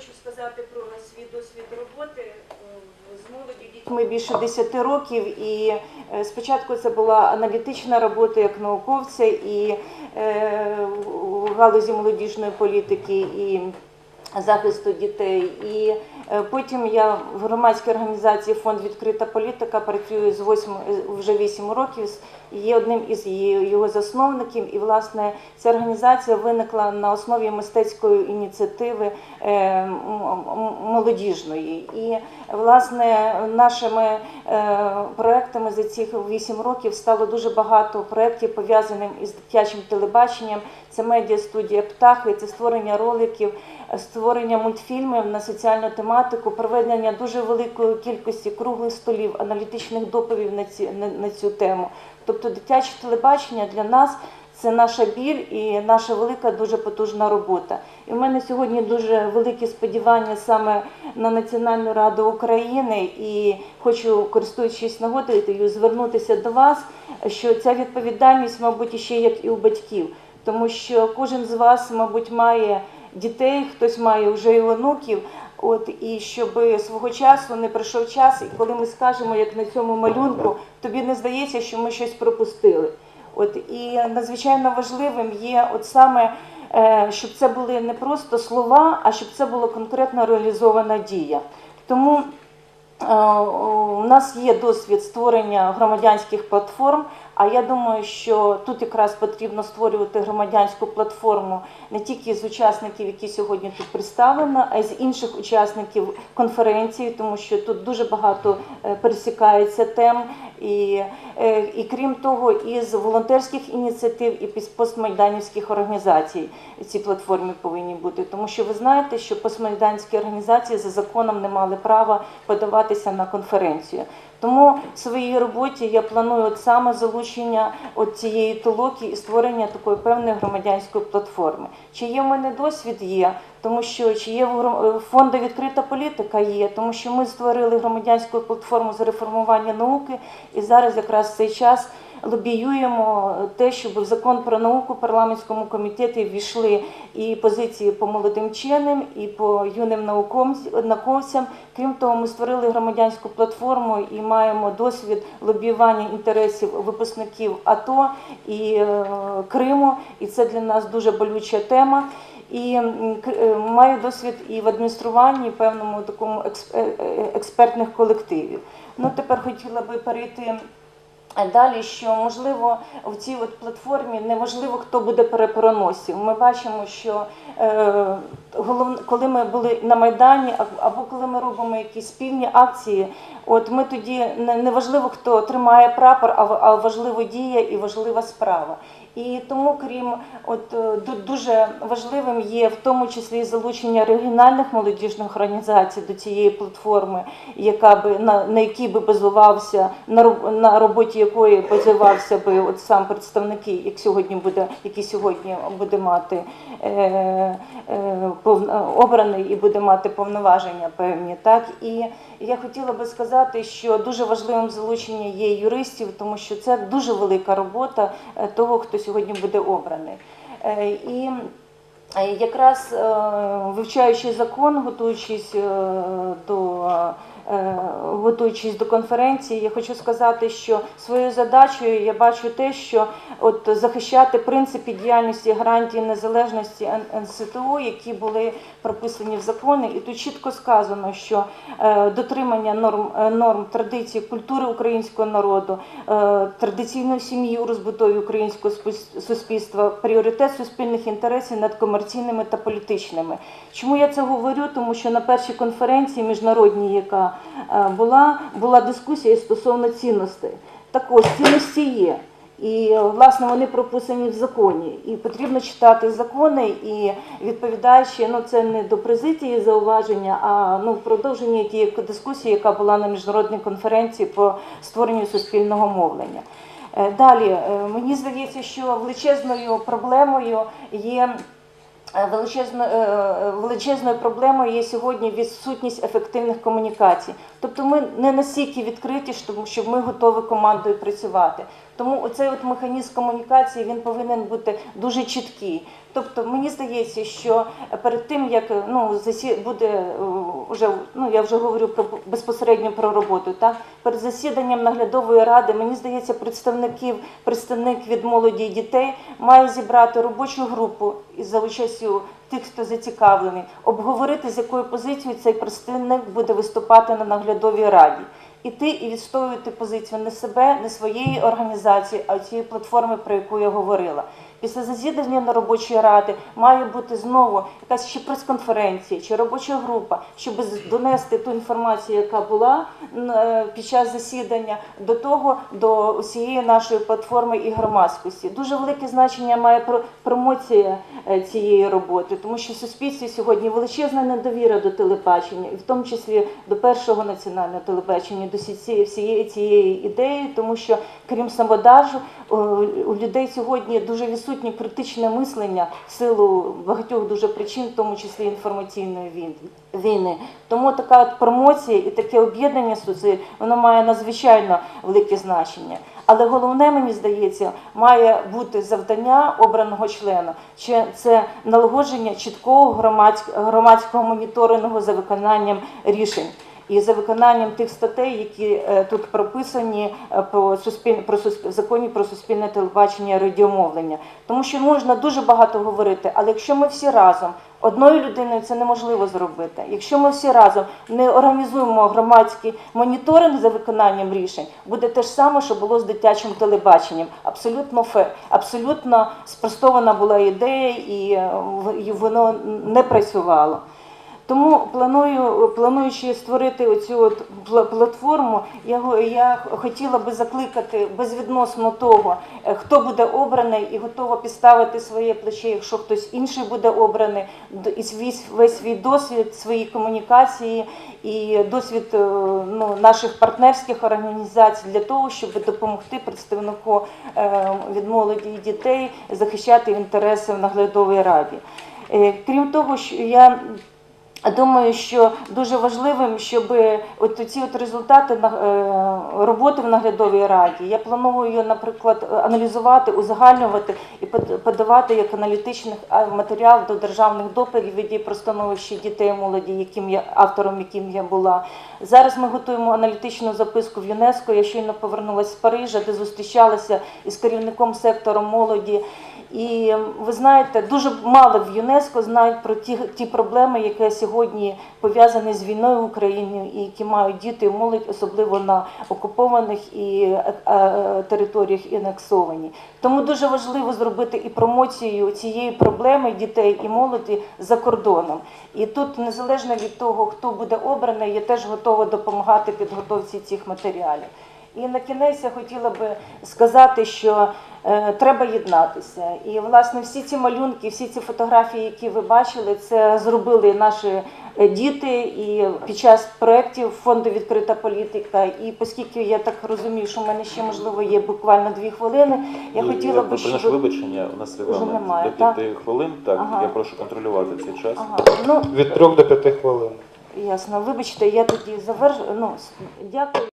хочу сказати про свій досвід роботи е, з молоді дітьми більше 10 років. І е, спочатку це була аналітична робота як науковця і в у галузі молодіжної політики і захисту дітей. І е, потім я в громадській організації Фонд відкрита політика працюю з 8, вже 8 років. Є одним із його засновників, і власне ця організація виникла на основі мистецької ініціативи е, молодіжної. І власне нашими е, проектами за цих 8 років стало дуже багато проєктів пов'язаних із дитячим телебаченням. Це медіа студія птахи, це створення роликів, е, створення мультфільмів на соціальну тематику, проведення дуже великої кількості круглих столів, аналітичних доповідей на ці на, на цю тему. Тобто, дитяче телебачення для нас. Це наша біль і наша велика дуже потужна робота. І в мене сьогодні дуже великі сподівання саме на Національну раду України. І хочу, користуючись нагодою, звернутися до вас, що ця відповідальність, мабуть, ще як і у батьків, тому що кожен з вас, мабуть, має дітей, хтось має вже і онуків. От і щоб свого часу не прийшов час, і коли ми скажемо, як на цьому малюнку, тобі не здається, що ми щось пропустили. От і надзвичайно важливим є, от саме, е, щоб це були не просто слова, а щоб це була конкретно реалізована дія. Тому у нас є досвід створення громадянських платформ. А я думаю, що тут якраз потрібно створювати громадянську платформу не тільки з учасників, які сьогодні тут представлено, а й з інших учасників конференції, тому що тут дуже багато е, пересікається тем, і, е, і крім того, із волонтерських ініціатив і постмайданівських організацій ці платформи повинні бути. Тому що ви знаєте, що постмайданські організації за законом не мали права подаватися на конференцію. Тому в своїй роботі я планую от саме залучення от цієї толоки і створення такої певної громадянської платформи. Чи є в мене досвід? Є, тому що чи є е, відкрита політика? Є, тому що ми створили громадянську платформу з реформування науки, і зараз якраз в цей час лобіюємо те, щоб в закон про науку в парламентському комітеті ввійшли і позиції по молодим вченим, і по юним науковцям. Крім того, ми створили громадянську платформу і маємо досвід лобіювання інтересів випускників АТО і е, Криму, і це для нас дуже болюча тема. І е, маю досвід і в адмініструванні певному такому е, е, експертних колективів. Ну тепер хотіла би перейти. Далі, що можливо в цій от платформі неможливо, хто буде перепереносів. Ми бачимо, що головне, коли ми були на майдані, або коли ми робимо якісь спільні акції, от ми тоді не, важливо, хто тримає прапор, а, а важливо дія і важлива справа. І тому, крім от е, дуже важливим є в тому числі і залучення регіональних молодіжних організацій до цієї платформи, яка би на, на якій би базувався на на роботі якої базувався би от сам представники, як сьогодні буде, які сьогодні буде мати е, е, повна- обраний і буде мати повноваження певні. Так і я хотіла би сказати, що дуже важливим залучення є юристів, тому що це дуже велика робота е, того, хто сьогодні буде обраний. Е, І е, якраз е, вивчаючи закон, готуючись до готуючись до конференції, я хочу сказати, що своєю задачею я бачу те, що от захищати принципи діяльності гарантії незалежності Н- НСТУ, які були прописані в законі, і тут чітко сказано, що е, дотримання норм е, норм традицій культури українського народу, е, традиційної сім'ї у розбудові українського суспільства, пріоритет суспільних інтересів над комерційними та політичними. Чому я це говорю? Тому що на першій конференції міжнародній, яка е, була, була дискусія стосовно цінностей. Так ось цінності є. І власне вони прописані в законі. І потрібно читати закони і відповідаючи, ну це не до президії зауваження, а ну в продовженні тієї дискусії, яка була на міжнародній конференції по створенню суспільного мовлення. Е, Далі е, мені здається, що величезною проблемою є. Е, Величезно, е, величезною проблемою є сьогодні відсутність ефективних комунікацій. Тобто ми не настільки відкриті, щоб ми готові командою працювати. Тому оцей от механізм комунікації він повинен бути дуже чіткий. Тобто мені здається, що перед тим як ну засі буде е, вже ну я вже говорю про безпосередньо про роботу. Так перед засіданням наглядової ради мені здається, представників представник від молоді і дітей має зібрати робочу групу із за участю тих, хто зацікавлений, обговорити з якою позицією цей представник буде виступати на наглядовій раді. Іти і відстоювати позицію не себе, не своєї організації, а цієї платформи, про яку я говорила. Після засідання на робочої ради має бути знову якась ще прес-конференція чи робоча група, щоб донести ту інформацію, яка була е, під час засідання, до того до усієї нашої платформи і громадськості. Дуже велике значення має про- промоція е, цієї роботи, тому що в суспільстві сьогодні величезна недовіра до телебачення, і в тому числі до першого національного телебачення, до всієї цієї ідеї, тому що крім самодажу, у людей сьогодні дуже відсутнє критичне мислення в силу багатьох дуже причин, в тому числі інформаційної війни. Тому така от промоція і таке об'єднання зусиль, воно має надзвичайно велике значення. Але головне, мені здається, має бути завдання обраного члена, чи це налагодження чіткого громадськ- громадського моніторингу за виконанням рішень і за виконанням тих статей, які е, тут прописані е, про суспільне про сусп- законі про суспільне телебачення радіомовлення. Тому що можна дуже багато говорити, але якщо ми всі разом одною людиною це неможливо зробити. Якщо ми всі разом не організуємо громадський моніторинг за виконанням рішень, буде те ж саме, що було з дитячим телебаченням. Абсолютно фе, абсолютно спростована була ідея, і е, воно не працювало. Тому планую, плануючи створити оцю от платформу, я, я хотіла би закликати безвідносно того, е, хто буде обраний, і готова підставити своє плече, якщо хтось інший буде обраний, і свій, весь свій досвід, свої комунікації і досвід е, ну, наших партнерських організацій для того, щоб допомогти представнику е, від молоді і дітей захищати інтереси в наглядовій раді. Крім того, що я Думаю, що дуже важливим, щоб от ці от результати е, роботи в наглядовій раді, я планую, наприклад, аналізувати, узагальнювати і подавати як аналітичний матеріал до державних доповідей про становище дітей і молоді, яким я автором, яким я була. Зараз ми готуємо аналітичну записку в ЮНЕСКО. Я щойно повернулася з Парижа, де зустрічалася із керівником сектору молоді. І ви знаєте, дуже мало в ЮНЕСКО знають про ті, ті проблеми, які сьогодні пов'язані з війною в Україні, і які мають діти молодь, особливо на окупованих і е, е, територіях і анексовані. Тому дуже важливо зробити і промоцію цієї проблеми дітей і молоді за кордоном. І тут, незалежно від того, хто буде обраний, я теж готова допомагати підготовці цих матеріалів. І на кінець я хотіла би сказати, що е, треба єднатися. І власне всі ці малюнки, всі ці фотографії, які ви бачили, це зробили наші е, діти і під час проєктів фонду відкрита політика. І оскільки я так розумію, що в мене ще можливо є буквально дві хвилини, я Ну, хотіла би, щоб вибачення, у нас регламент немає, до так? хвилин, так, Ага. я прошу контролювати цей час. ага, ну Від 3 до 5 хвилин. ясно. Вибачте, я тоді завершу. Ну дякую.